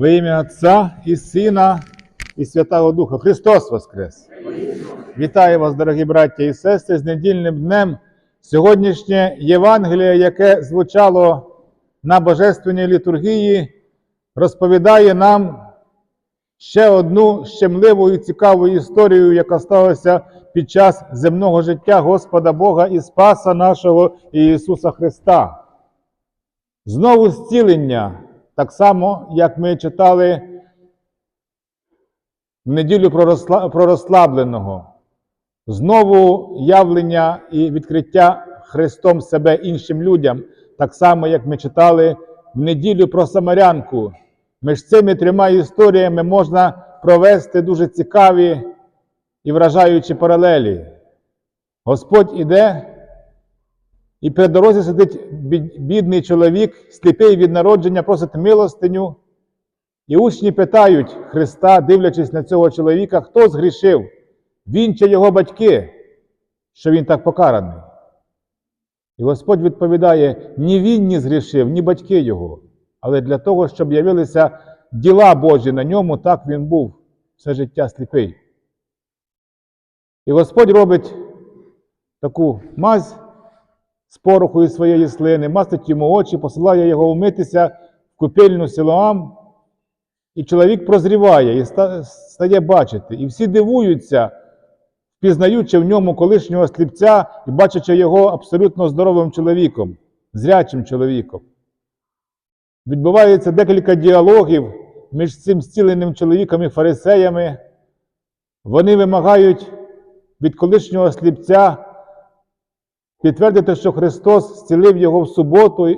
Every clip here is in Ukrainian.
Во ім'я Отця і Сина, і Святого Духа. Христос Воскрес! Вітаю вас, дорогі браття і сестри, з недільним днем. Сьогоднішнє Євангеліє, яке звучало на Божественній літургії, розповідає нам ще одну щемливу і цікаву історію, яка сталася під час земного життя Господа Бога і Спаса нашого Ісуса Христа. Знову зцілення, так само, як ми читали в неділю про розслабленого. Знову явлення і відкриття Христом себе іншим людям, так само, як ми читали в неділю про Самарянку. Між цими трьома історіями можна провести дуже цікаві і вражаючі паралелі. Господь іде, і при дорозі сидить бідний чоловік, сліпий від народження, просить милостиню. І учні питають Христа, дивлячись на цього чоловіка, хто згрішив? Він чи його батьки, що він так покараний? І Господь відповідає: ні він не згрішив, ні батьки його. Але для того, щоб явилися діла Божі на ньому, так він був все життя сліпий. І Господь робить таку мазь з пороху із своєї слини, мастить йому очі, посилає його вмитися в купельну Силоам, і чоловік прозріває і стає бачити. І всі дивуються, впізнаючи в ньому колишнього сліпця і бачачи його абсолютно здоровим чоловіком, зрячим чоловіком. Відбувається декілька діалогів між цим зціленим чоловіком і фарисеями. Вони вимагають від колишнього сліпця підтвердити, що Христос зцілив його в суботу,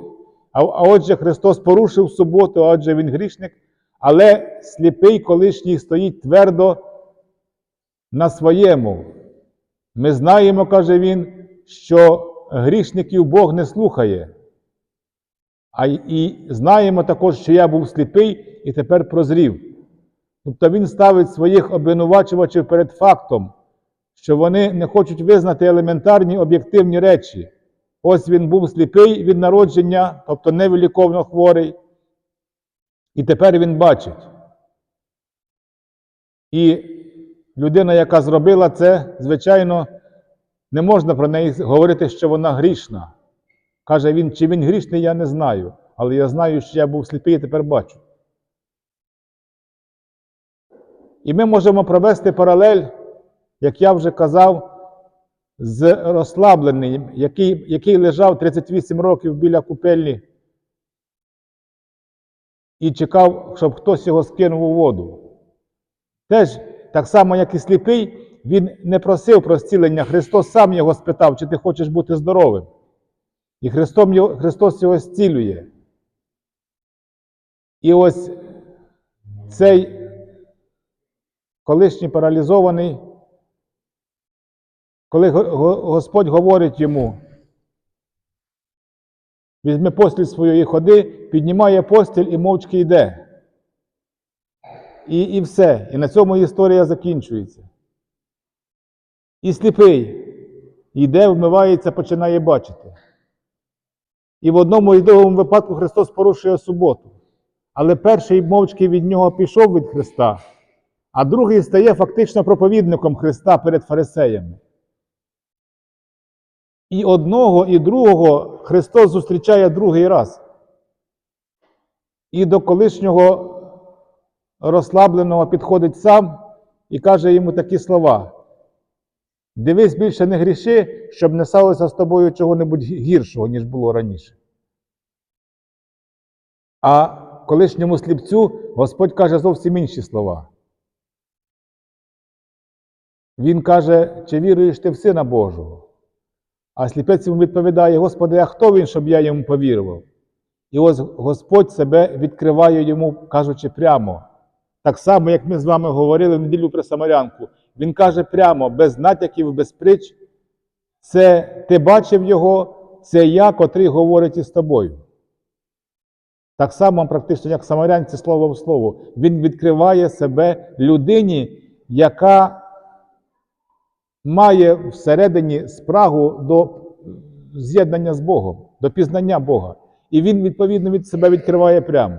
а, отже, Христос порушив суботу, а отже, він грішник. Але сліпий колишній стоїть твердо на своєму. Ми знаємо, каже він, що грішників Бог не слухає. А і знаємо також, що я був сліпий і тепер прозрів. Тобто він ставить своїх обвинувачувачів перед фактом, що вони не хочуть визнати елементарні об'єктивні речі. Ось він був сліпий від народження, тобто невиліковно хворий, і тепер він бачить. І людина, яка зробила це, звичайно, не можна про неї говорити, що вона грішна. Каже він, чи він грішний, я не знаю. Але я знаю, що я був сліпий і тепер бачу. І ми можемо провести паралель, як я вже казав, з розслабленим, який, який лежав 38 років біля купельні і чекав, щоб хтось його скинув у воду. Теж, так само, як і сліпий, він не просив про зцілення. Христос сам його спитав, чи ти хочеш бути здоровим. І Христом Христос його зцілює. І ось цей колишній паралізований, коли Го- Го- Господь говорить йому, візьми постіль свою і ходи, піднімає постіль і мовчки йде. І, і все. І на цьому історія закінчується. І сліпий йде, вмивається, починає бачити. І в одному і другому випадку Христос порушує суботу. Але перший мовчки від нього пішов від Христа, а другий стає фактично проповідником Христа перед фарисеями. І одного, і другого Христос зустрічає другий раз. І до колишнього розслабленого підходить сам і каже йому такі слова. Дивись більше не гріши, щоб не сталося з тобою чого-небудь гіршого, ніж було раніше. А колишньому сліпцю Господь каже зовсім інші слова. Він каже, чи віруєш ти в Сина Божого? А сліпець йому відповідає: Господи, а хто він, щоб я йому повірував? І ось Господь себе відкриває йому, кажучи прямо. Так само, як ми з вами говорили в неділю про Самарянку. Він каже прямо, без натяків, без притч. Це ти бачив його, це я, котрий говорить із тобою. Так само, практично, як самарянці слово в слово. Він відкриває себе людині, яка має всередині спрагу до з'єднання з Богом, до пізнання Бога. І він, відповідно, від себе відкриває прямо.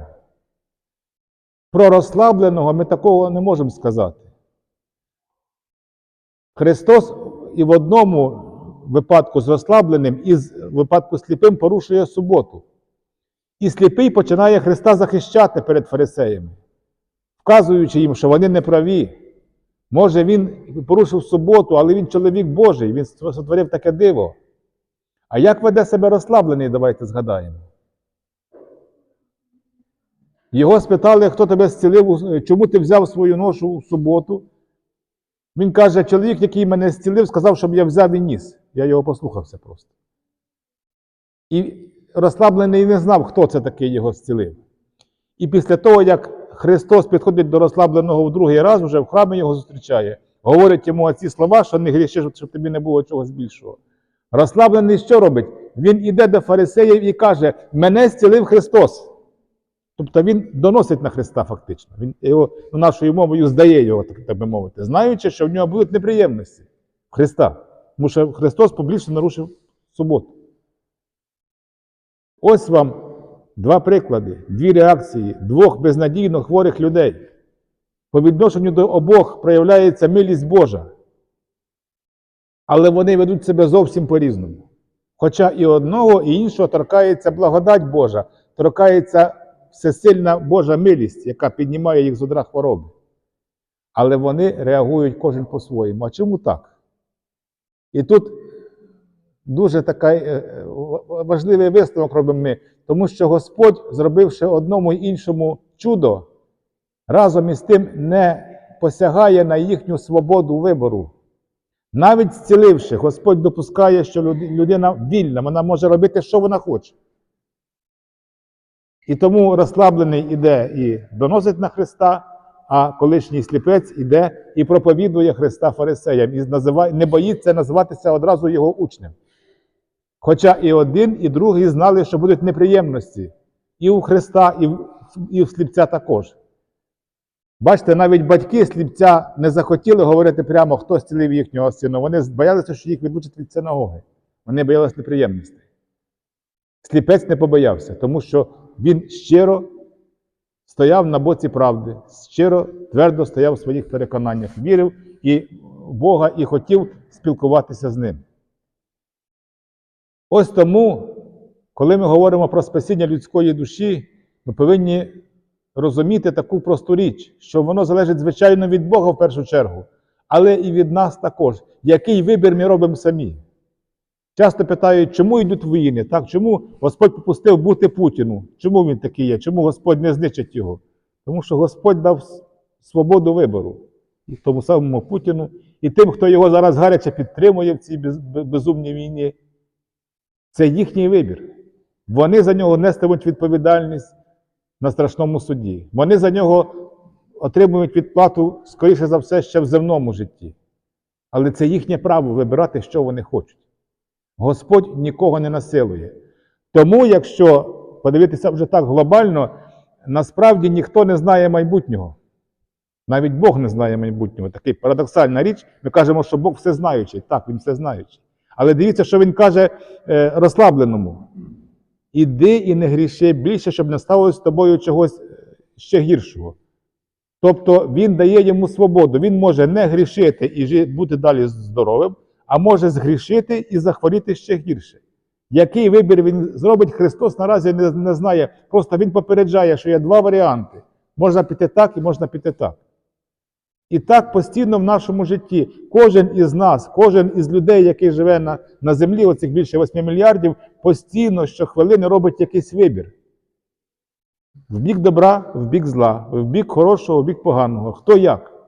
Про розслабленого ми такого не можемо сказати. Христос і в одному випадку з розслабленим, і в випадку сліпим порушує суботу. І сліпий починає Христа захищати перед фарисеями, вказуючи їм, що вони не праві. Може, він порушив суботу, але він чоловік Божий, він сотворив таке диво. А як веде себе розслаблений, давайте згадаємо. Його спитали, хто тебе зцілив, чому ти взяв свою ношу у суботу. Він каже, чоловік, який мене зцілив, сказав, щоб я взяв і ніс. Я його послухався просто. І розслаблений не знав, хто це такий його зцілив. І після того, як Христос підходить до розслабленого в другий раз, вже в храмі його зустрічає, говорить йому оці слова, що не грішиш, щоб тобі не було чогось більшого. Розслаблений що робить? Він іде до фарисеїв і каже: Мене зцілив Христос. Тобто він доносить на Христа фактично. Він його ну, нашою мовою здає його, так, так би мовити, знаючи, що в нього будуть неприємності Христа. Тому що Христос публічно нарушив суботу. Ось вам два приклади, дві реакції двох безнадійно хворих людей. По відношенню до обох проявляється милість Божа. Але вони ведуть себе зовсім по-різному. Хоча і одного, і іншого торкається благодать Божа, торкається всесильна Божа милість, яка піднімає їх з одра хвороби. Але вони реагують кожен по-своєму. А чому так? І тут дуже такий е, важливий висновок робимо ми, тому що Господь, зробивши одному і іншому чудо, разом із тим не посягає на їхню свободу вибору. Навіть зціливши, Господь допускає, що людина вільна, вона може робити, що вона хоче. І тому розслаблений іде і доносить на Христа, а колишній сліпець іде і проповідує Христа фарисеям, і називає, не боїться називатися одразу його учнем. Хоча і один, і другий знали, що будуть неприємності і у Христа, і в, і в сліпця також. Бачите, навіть батьки сліпця не захотіли говорити прямо, хто зцілив їхнього сина. Вони боялися, що їх відлучать від синагоги. Вони боялися неприємностей. Сліпець не побоявся, тому що він щиро стояв на боці правди, щиро твердо стояв у своїх переконаннях, вірив і в Бога і хотів спілкуватися з ним. Ось тому, коли ми говоримо про спасіння людської душі, ми повинні розуміти таку просту річ, що воно залежить, звичайно, від Бога в першу чергу, але і від нас також. Який вибір ми робимо самі? Часто питають, чому йдуть війни? Так, Чому Господь попустив бути Путіну? Чому він такий є? Чому Господь не знищить його? Тому що Господь дав свободу вибору і тому самому Путіну, і тим, хто його зараз гаряче підтримує в цій безумній війні. Це їхній вибір. Вони за нього нестимуть відповідальність на страшному суді. Вони за нього отримують відплату, скоріше за все, ще в земному житті. Але це їхнє право вибирати, що вони хочуть. Господь нікого не насилує. Тому, якщо подивитися вже так глобально, насправді ніхто не знає майбутнього. Навіть Бог не знає майбутнього. Такий парадоксальна річ. Ми кажемо, що Бог все знаючий. Так, Він все знаючий. Але дивіться, що він каже е, розслабленому. Іди і не гріши більше, щоб не сталося з тобою чогось е, ще гіршого. Тобто він дає йому свободу. Він може не грішити і бути далі здоровим, а може згрішити і захворіти ще гірше. Який вибір він зробить, Христос наразі не, не знає. Просто Він попереджає, що є два варіанти: можна піти так і можна піти так. І так постійно в нашому житті кожен із нас, кожен із людей, який живе на на землі, оцих більше 8 мільярдів, постійно щохвилини робить якийсь вибір. В бік добра, в бік зла, в бік хорошого, в бік поганого. Хто як?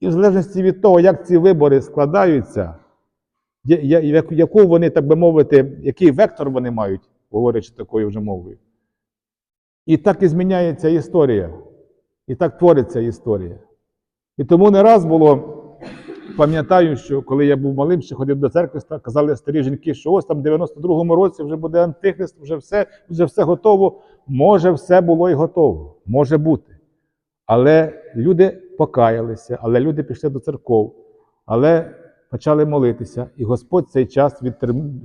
І в залежності від того, як ці вибори складаються, яку вони, так би мовити, який вектор вони мають, говорячи такою вже мовою. І так і зміняється історія. І так твориться історія. І тому не раз було, пам'ятаю, що коли я був малим, ще ходив до церкви, казали старі жінки, що ось там в 92-му році вже буде антихрист, вже все, вже все готово. Може, все було і готово, може бути. Але люди покаялися, але люди пішли до церков, але почали молитися, і Господь цей час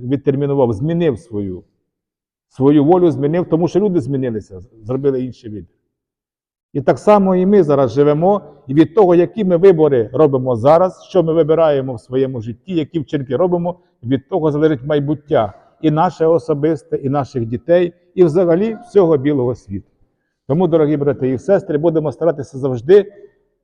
відтермінував, змінив свою свою волю, змінив, тому що люди змінилися, зробили інший вибір. І так само і ми зараз живемо, і від того, які ми вибори робимо зараз, що ми вибираємо в своєму житті, які вчинки робимо, від того залежить майбуття і наше особисте, і наших дітей, і взагалі всього білого світу. Тому, дорогі брати і сестри, будемо старатися завжди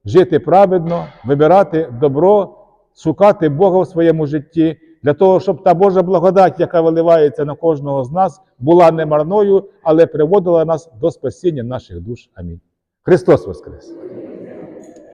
жити праведно, вибирати добро, шукати Бога в своєму житті, для того, щоб та Божа благодать, яка виливається на кожного з нас, була не марною, але приводила нас до спасіння наших душ. Амінь. Христос Воскрес!